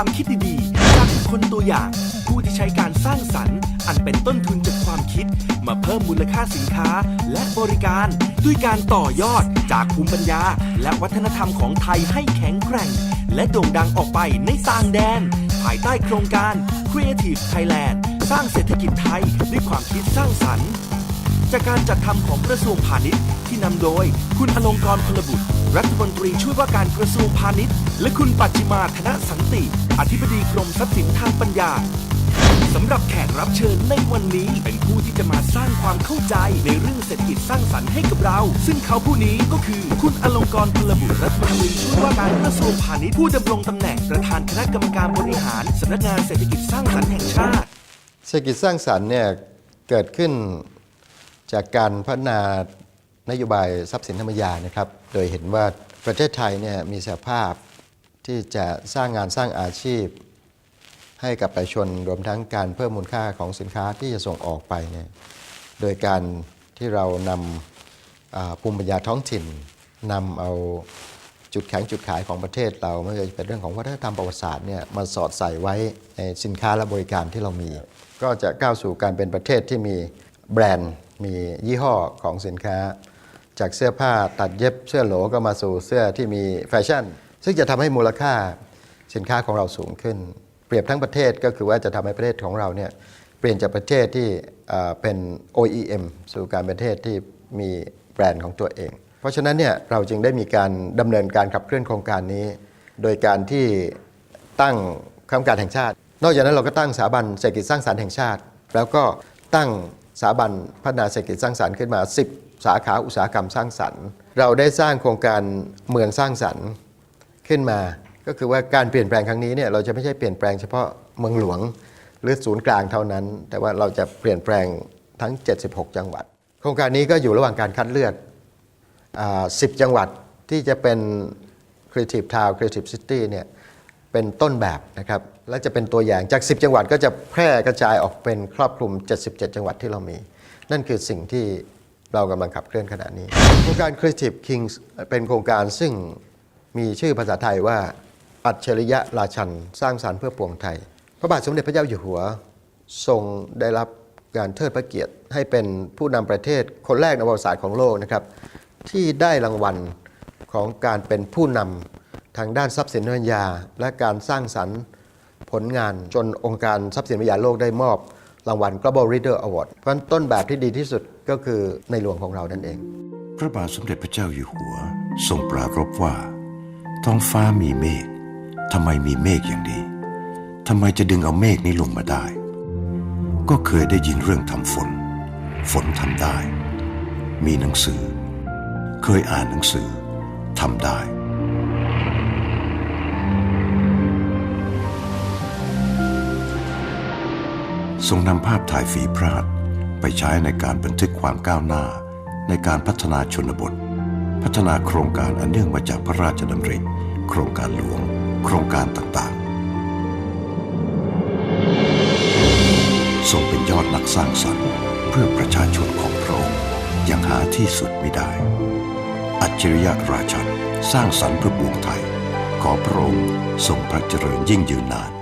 ความคิดดีจากคนตัวอย่าง ผู้ที่ใช้การสร้างสรรค์ อันเป็นต้นทุนจากความคิด มาเพิ่มมูลค่าสินค้าและบริการ ด้วยการต่อยอดจากภูมิปัญญา และวัฒนธรรมของไทยให้แข็งแกร่ง และโด่งดังออกไปในต่างแดน ภายใต้โครงการ Creative Thailand สร้างเศรษฐกิจไทยด้วยความคิดสร้างสรรค์ จากการจัดทำของกระทรวงพาณิชย์ ที่นำโดย คุณอลงกรพลบุตร รัฐมนตรีช่วยว่าการกระทรวงพาณิชย์ และคุณปัจจิมาธนสันติ อธิบดีกรมทรัพย์สินทางปัญญาสำหรับแขกรับเชิญในวันนี้เป็นผู้ที่จะมาสร้างความเข้าใจในเรื่องเศรษฐกิจสร้างสรรค์ให้กับเรา ซึ่งเขาผู้นี้ก็คือคุณอลงกรพลบุตรรัฐมนตรีช่วยว่าการกระทรวงพาณิชย์ผู้ดำรงตำแหน่งประธานคณะกรรมการบริหารสำนักงานเศรษฐกิจสร้างสรรค์แห่งชาติ เศรษฐกิจสร้างสรรค์เนี่ยเกิดขึ้น จากการพัฒนานโยบายทรัพย์สินธรรมยานะครับ โดยเห็นว่าประเทศไทยเนี่ยมีสภาพที่จะสร้างงานสร้างอาชีพ ให้กับประชาชนรวมทั้งการเพิ่มมูลค่าของสินค้าที่จะส่งออกไปเนี่ยโดยการที่เรานำภูมิปัญญาท้องถิ่นนำเอาจุดแข็งจุดขายของประเทศเราไม่ว่าจะเป็นเรื่องของวัฒนธรรมประวัติศาสตร์เนี่ยมาสอดใส่ไว้ในสินค้าและบริการที่เรามี ก็จะก้าวสู่การเป็นประเทศที่มีแบรนด์ มียี่ห้อของสินค้า จากเสื้อผ้าตัดเย็บเสื้อโหลก็มาสู่เสื้อที่มีแฟชั่น ซึ่งจะทำให้มูลค่าสินค้าของเราสูงขึ้น เปรียบทั้งประเทศก็คือว่าจะทำให้ประเทศของเราเนี่ยเปลี่ยนจากประเทศที่เป็น OEM สู่การเป็นประเทศที่มีแบรนด์ของตัวเอง เพราะฉะนั้นเนี่ยเราจึงได้มีการดำเนินการขับเคลื่อนโครงการนี้ โดยการที่ตั้งคณะกรรมการแห่งชาติ นอกจากนั้นเราก็ตั้งสถาบันเศรษฐกิจสร้างสรรค์แห่งชาติ แล้วก็ตั้ง สถาบันพัฒนาเศรษฐกิจสร้างสรรค์ขึ้นมา 10 สาขาอุตสาหกรรมสร้างสรรค์ เราได้สร้างโครงการเมืองสร้างสรรค์ขึ้นมา ก็คือว่าการเปลี่ยนแปลงครั้งนี้เนี่ยเราจะไม่ใช่เปลี่ยนแปลงเฉพาะเมืองหลวงหรือศูนย์กลางเท่านั้น แต่ว่าเราจะเปลี่ยนแปลงทั้ง 76 จังหวัด โครงการนี้ก็อยู่ระหว่างการคัดเลือกอ10 จังหวัดที่จะเป็น Creative Town Creative City เนี่ย เป็นต้นแบบนะครับและจะเป็นตัวอย่างจาก 10 จังหวัดก็จะแพร่กระจายออกเป็นครอบคลุม 77 จังหวัดที่เรามี นั่นคือสิ่งที่เรากำลังขับเคลื่อนขณะนี้ โครงการ Creative Kings เป็นโครงการซึ่งมีชื่อภาษาไทยว่าอัจฉริยะราชันสร้างสารรค์เพื่อปวงไทย พระบาทสมเด็จพระเจ้าอยู่หัว ทรงได้รับการเทิดพระเกียรติ ให้เป็นผู้นำประเทศคนแรกในประวัติศาสตร์ของโลกนะครับที่ได้รางวัลของการเป็นผู้นำ ทางด้านทรัพย์สินปัญญา และการสร้างสรรค์ผลงานจนองค์การทรัพย์สินปัญญาโลกได้มอบรางวัล Global Leader Award เพราะฉะนั้นต้นแบบที่ดีที่สุดก็คือในหลวงของเรานั่นเอง พระบาทสมเด็จพระเจ้าอยู่หัว ทรงปรารภว่า ท้องฟ้ามีเมฆทำไมมีเมฆอย่างนี้ทำไมจะดึงเอาเมฆนี้ลงมาได้ ก็เคยได้ยินเรื่องทำฝน ฝนทำได้ มีหนังสือ เคยอ่านหนังสือทำได้ ทรงนำภาพถ่ายฝีพระหัตถ์ไปใช้ในการบันทึกความก้าวหน้า ในการพัฒนาชนบท พัฒนาโครงการอันเนื่องมาจากพระราชดำริ โครงการหลวง โครงการต่างๆ ทรงเป็นยอดนักสร้างสรรค์ เพื่อประชาชนของพระองค์ยังหาที่สุดไม่ได้ อัจฉริยะราชันสร้างสรรค์เพื่อปวงไทย ขอพระองค์ทรงพระเจริญยิ่งยืนนาน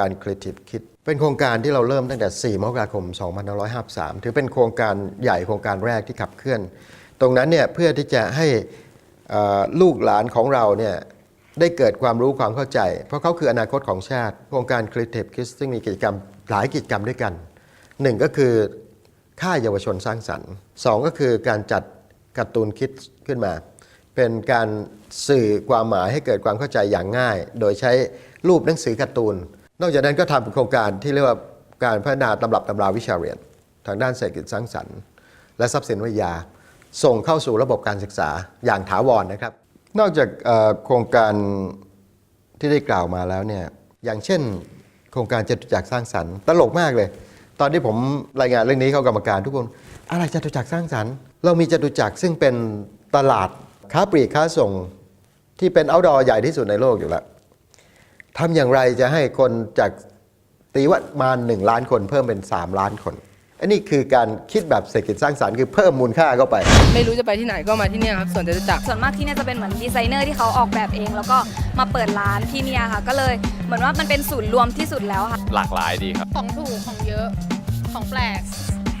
การ Creative Kit เป็นโครงการที่เราเริ่มตั้งแต่ 4 มกราคม 2553 ถือเป็นโครงการใหญ่โครงการแรกที่ขับเคลื่อน ตรงนั้นเนี่ยเพื่อที่จะให้ลูกหลานของเราเนี่ยได้เกิดความรู้ความเข้าใจ เพราะเขาคืออนาคตของชาติ โครงการ Creative Kids ซึ่งมีกิจกรรมหลายกิจกรรมด้วยกันหนึ่งก็คือค่ายเยาวชนสร้างสรรค์สองก็คือการจัดการ์ตูนคิดขึ้นมา เป็นการสื่อความหมายให้เกิดความเข้าใจอย่างง่าย โดยใช้รูปหนังสือการ์ตูน นอกจากนั้นก็ทำโครงการที่เรียกว่าการพัฒนาตำรับตำราวิชาเรียน ทางด้านเศรษฐกิจสร้างสรรค์ และทรัพย์สินวิทยา ส่งเข้าสู่ระบบการศึกษาอย่างถาวรนะครับ นอกจากโครงการที่ได้กล่าวมาแล้วเนี่ยอย่างเช่น โครงการจตุจักรสร้างสรรค์ตลกมากเลย ตอนที่ผมรายงานเรื่องนี้เข้ากรรมการทุกคน อะไรจตุจักรสร้างสรรค์เรามีจตุจักรซึ่งเป็นตลาดค้าปลีกค้าส่งที่เป็นเอาดอใหญ่ที่สุดในโลกอยู่แล้ว ทำอย่างไรจะให้คนจากตีว่ามาหนึ่งล้านคนเพิ่มเป็น 3 ล้านคน อันนี้คือการคิดแบบเศรษฐกิจสร้างสรรค์คือเพิ่มมูลค่าเข้าไป ไม่รู้จะไปที่ไหนก็มาที่เนี่ยครับสวนจตุจักรส่วนมากที่เนี่ยจะเป็นเหมือนดีไซเนอร์ที่เขาออกแบบเอง แล้วก็มาเปิดร้านที่เนี่ยค่ะ ก็เลยเหมือนว่ามันเป็นศูนย์รวมที่สุดแล้วค่ะ หลากหลายดีครับ ของถูกของเยอะของแปลก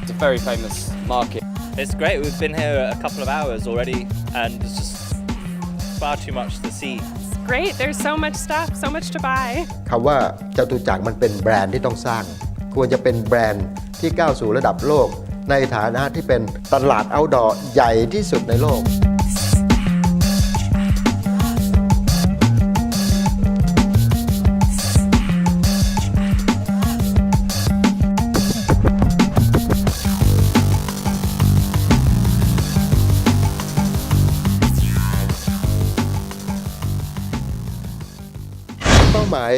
It's a very famous market It's great. We've been here a couple of hours already, and it's just far too much to see. Great. There's so much stuff, so much to buy. คำว่าจตุจักรมันเป็นแบรนด์ที่ต้องสร้าง ควรจะเป็นแบรนด์ที่ก้าวสู่ระดับโลก ในฐานะที่เป็นตลาดเอาดอใหญ่ที่สุดในโลก มาย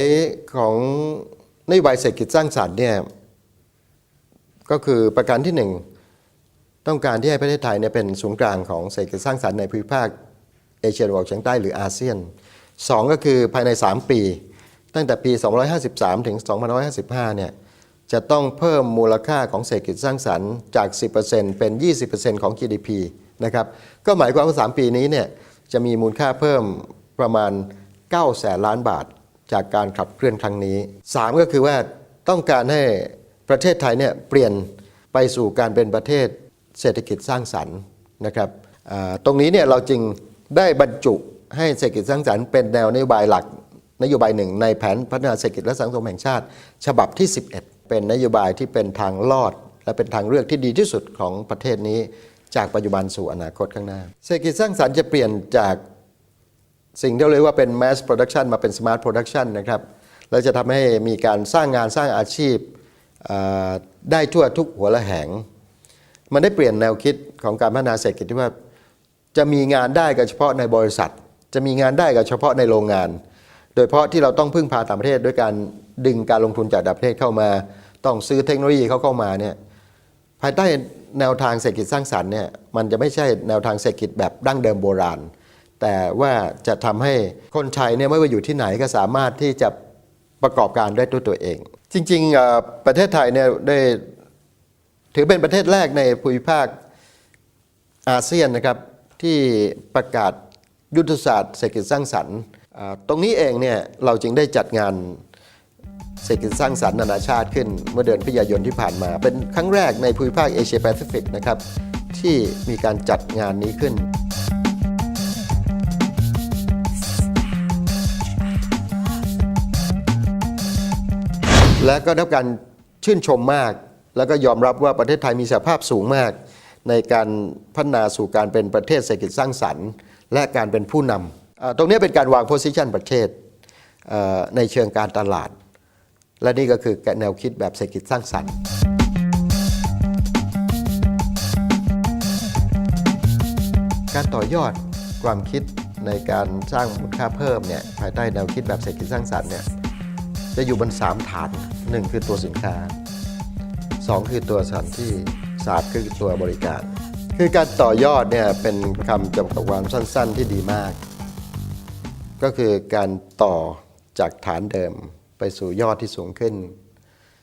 ของนโยบายเศรษฐกิจสร้างสรรค์เนี่ยก็คือประการที่หนึ่งต้องการที่ให้ประเทศไทยเนี่ยเป็นศูนย์กลางของเศรษฐกิจสร้างสรรค์ในภูมิภาคเอเชียตะวันออกเฉียงใต้หรืออาเซียนสองก็คือภายใน 3 ปี ตั้งแต่ปี 253 ถึง 2555 เนี่ยจะต้องเพิ่มมูลค่าของเศรษฐกิจสร้างสรรค์จาก 10%เป็น 20%ของ GDP นะครับก็หมายความว่า 3 ปีนี้เนี่ยจะมีมูลค่าเพิ่มประมาณ 9 แสนล้านบาท จากการขับเคลื่อนครั้งนี้ 3 ก็คือว่าต้องการให้ประเทศไทยเนี่ยเปลี่ยนไปสู่การเป็นประเทศเศรษฐกิจสร้างสรรค์นะครับตรงนี้เนี่ยเราจึงได้บรรจุให้เศรษฐกิจสร้างสรรค์เป็นแนวนโยบายหลักนโยบายหนึ่งในแผนพัฒนาเศรษฐกิจและสังคมแห่งชาติ ฉบับที่ 11 เป็นนโยบายที่เป็นทางลอด และเป็นทางเลือกที่ดีที่สุดของประเทศนี้ จากปัจจุบันสู่อนาคตข้างหน้า เศรษฐกิจสร้างสรรค์จะเปลี่ยนจาก สิ่งที่เรียกว่าเป็น mass production มาเป็น smart production นะครับ แล้วจะทำให้มีการสร้างงานสร้างอาชีพได้ทั่วทุกหัวละแหง มันได้เปลี่ยนแนวคิดของการพัฒนาเศรษฐกิจที่ว่า จะมีงานได้ก็เฉพาะในบริษัท จะมีงานได้ก็เฉพาะในโรงงาน โดยเฉพาะที่เราต้องพึ่งพาต่างประเทศด้วยการดึงการลงทุนจากต่างประเทศเข้ามา ต้องซื้อเทคโนโลยีเขาเข้ามาเนี่ยภายใต้แนวทางเศรษฐกิจสร้างสรรค์เนี่ยมันจะไม่ใช่แนวทางเศรษฐกิจแบบดั้งเดิมโบราณ แต่ว่าจะทำให้คนไทยเนี่ยไม่ว่าอยู่ที่ไหนก็สามารถที่จะประกอบการได้ด้วยตัวเอง จริงๆประเทศไทยเนี่ยได้ถือเป็นประเทศแรกในภูมิภาคอาเซียนนะครับที่ประกาศยุทธศาสตร์เศรษฐกิจสร้างสรรค์ ตรงนี้เองเนี่ยเราจึงได้จัดงานเศรษฐกิจสร้างสรรค์นานาชาติขึ้นเมื่อเดือนพฤศจิกายนที่ผ่านมา เป็นครั้งแรกในภูมิภาคเอเชียแปซิฟิกนะครับที่มีการจัดงานนี้ขึ้น และก็ได้รับการชื่นชมมาก แล้วก็ยอมรับว่าประเทศไทยมีศักยภาพสูงมาก ในการพัฒนาสู่การเป็นประเทศเศรษฐกิจสร้างสรรค์ และการเป็นผู้นำตรงนี้เป็นการวางโพสิชันประเทศในเชิงการตลาด และนี่ก็คือแนวคิดแบบเศรษฐกิจสร้างสรรค์การต่อยอดความคิดในการสร้างมูลค่าเพิ่มเนี่ยภายใต้แนวคิดแบบเศรษฐกิจสร้างสรรค์เนี่ย จะอยู่บน 3 ฐาน 1 คือตัวสินค้า 2 คือตัวสถานที่สามคือตัวบริการ คือการต่อยอดเนี่ยเป็นคำจำกัดความสั้น ๆ ที่ดีมาก ก็คือการต่อจากฐานเดิมไปสู่ยอดที่สูงขึ้น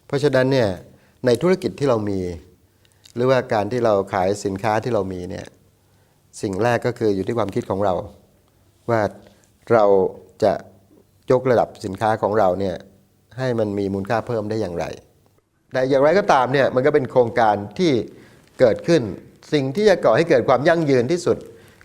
เพราะฉะนั้นเนี่ยในธุรกิจที่เรามี หรือว่าการที่เราขายสินค้าที่เรามีเนี่ยสิ่งแรกก็คืออยู่ที่ความคิดของเรา ว่าเราจะยกระดับสินค้าของเราเนี่ย ให้มันมีมูลค่าเพิ่มได้อย่างไร แต่อย่างไรก็ตามเนี่ยมันก็เป็นโครงการที่เกิดขึ้น สิ่งที่จะก่อให้เกิดความยั่งยืนที่สุด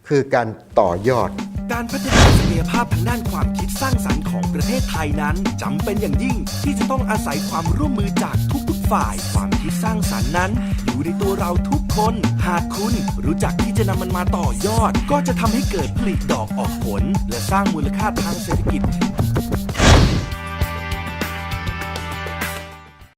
คือการต่อยอด การพัฒนาศักยภาพทางด้านความคิดสร้างสรรค์ของประเทศไทยนั้นจำเป็นอย่างยิ่ง ที่จะต้องอาศัยความร่วมมือจากทุกๆฝ่าย ความคิดสร้างสรรค์นั้น อยู่ในตัวเราทุกคน หากคุณรู้จักที่จะนำมันมาต่อยอด ก็จะทำให้เกิดผลิดอกออกผล และสร้างมูลค่าทางเศรษฐกิจ